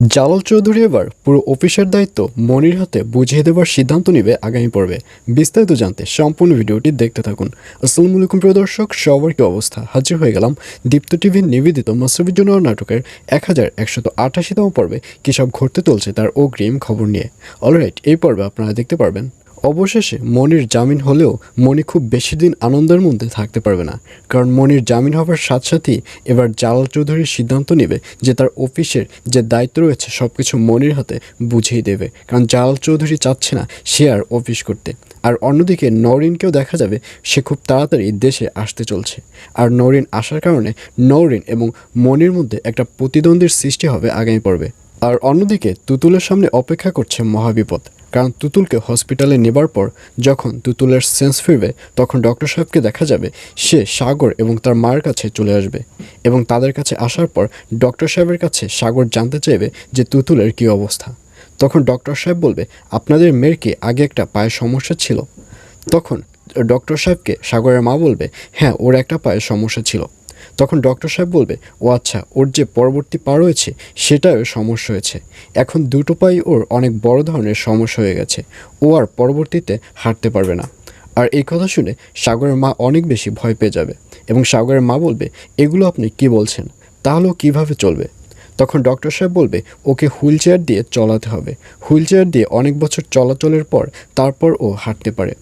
জালাল চৌধুরী এবার পুরো অফিসের দায়িত্ব মনির হাতে বুঝিয়ে দেওয়ার সিদ্ধান্ত নিবে আগামী পর্বে। বিস্তারিত জানতে সম্পূর্ণ ভিডিওটি দেখতে থাকুন। আসসালাম আলাইকুম, প্রিয় দর্শক, সবার কি অবস্থা? হাজির হয়ে গেলাম দীপ্ত টিভির নিবেদিত মাসরুবিজন্য নাটকের এক হাজার একশত আঠাশিতম পর্বে। কী সব ঘটতে চলছে তার অগ্রিম খবর নিয়ে। অলরাইট এই পর্বে আপনারা দেখতে পারবেন অবশেষে মনির জামিন হলেও মনি খুব বেশি দিন আনন্দের মধ্যে থাকতে পারবে না। কারণ মনির জামিন হওয়ার সাথে সাথেই এবার জালাল চৌধুরীর সিদ্ধান্ত নেবে যে তার অফিসের যে দায়িত্ব রয়েছে সব কিছু মনির হাতে বুঝিয়ে দেবে। কারণ জালাল চৌধুরী চাচ্ছে না সে আর অফিস করতে। আর অন্যদিকে নরিনকেও দেখা যাবে সে খুব তাড়াতাড়ি দেশে আসতে চলছে। আর নরিন আসার কারণে নরিন এবং মনির মধ্যে একটা প্রতিদ্বন্দ্বীর সৃষ্টি হবে আগামী পর্বে। আর অন্যদিকে তুতুলের সামনে অপেক্ষা করছে মহাবিপদ। কারণ তুতুলকে হসপিটালে নেবার পর যখন তুতুলের সেন্স ফিরবে, তখন ডক্টর সাহেবকে দেখা যাবে সে সাগর এবং তার মায়ের কাছে চলে আসবে এবং তাদের কাছে আসার পর ডক্টর সাহেবের কাছে সাগর জানতে চাইবে যে তুতুলের কী অবস্থা। তখন ডক্টর সাহেব বলবে, আপনাদের মেয়ের কি আগে একটা পায়ের সমস্যা ছিল? তখন ডক্টর সাহেবকে সাগরের মা বলবে হ্যাঁ ওর একটা পায়ের সমস্যা ছিল। তখন ডক্টর সাহেব বলবে, ও আচ্ছা ওর যে পরবর্তী পা রয়েছে সেটাও সমস্যা হয়েছে। এখন দুটো পাই ওর অনেক বড় ধরনের সমস্যা হয়ে গেছে। ও আর পরবর্তীতে হাঁটতে পারবে না। আর এই কথা শুনে সাগরের মা অনেক বেশি ভয় পেয়ে যাবে এবং সাগরের মা বলবে, এগুলো আপনি কি বলছেন? তাহলেও কীভাবে চলবে? তখন ডক্টর সাহেব বলবে, ওকে হুইল চেয়ার দিয়ে চলাতে হবে। হুইল চেয়ার দিয়ে অনেক বছর চলাচলের পর তারপর ও হাঁটতে পারে।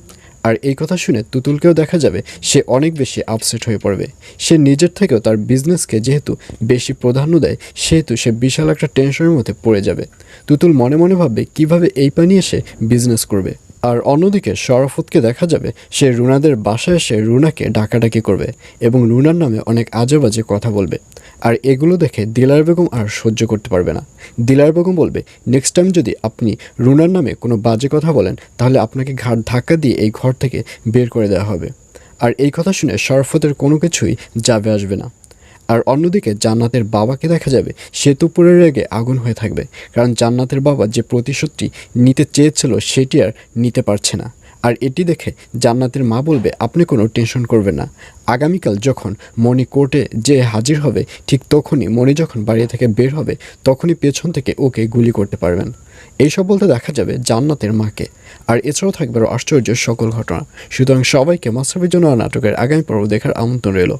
আর এই কথা শুনে তুতুলকেও দেখা যাবে সে অনেক বেশি আপসেট হয়ে পড়বে। সে নিজের থেকেও তার বিজনেসকে যেহেতু বেশি প্রাধান্য দেয়, সেহেতু সে বিশাল একটা টেনশনের মধ্যে পড়ে যাবে। তুতুল মনে মনে ভাববে, কীভাবে এই পানি এসে বিজনেস করবে? আর অন্যদিকে শরাফতকে দেখা যাবে সে রুনাদের বাসায় এসে রুনাকে ডাকাডাকি করবে এবং রুনার নামে অনেক আজে বাজে কথা বলবে। আর এগুলো দেখে দিলার বেগম আর সহ্য করতে পারবে না। দিলার বেগম বলবে নেক্সট টাইম যদি আপনি রুনার নামে কোনো বাজে কথা বলেন, তাহলে আপনাকে ঘাট ধাক্কা দিয়ে এই ঘর থেকে বের করে দেওয়া হবে। আর এই কথা শুনে শরফতের কোনো কিছুই যাবে আসবে না। আর অন্যদিকে জান্নাতের বাবাকে দেখা যাবে সেতুপুরের রেগে আগুন হয়ে থাকবে, কারণ জান্নাতের বাবা যে প্রতিশোধটি নিতে চেয়েছিল সেটি আর নিতে পারছে না। আর এটি দেখে জান্নাতের মা বলবে, আপনি কোনো টেনশন করবেন না। আগামীকাল যখন মণি কোর্টে যে হাজির হবে, ঠিক তখনই মণি যখন বাড়ি থেকে বের হবে, তখনই পেছন থেকে ওকে গুলি করতে পারবেন। এইসব বলতে দেখা যাবে জান্নাতের মাকে। আর এছাড়াও থাকবে আশ্চর্য সকল ঘটনা। সুতরাং সবাইকে মাস্টারের জন্য নাটকের আগামী পর্ব দেখার আমন্ত্রণ রইল।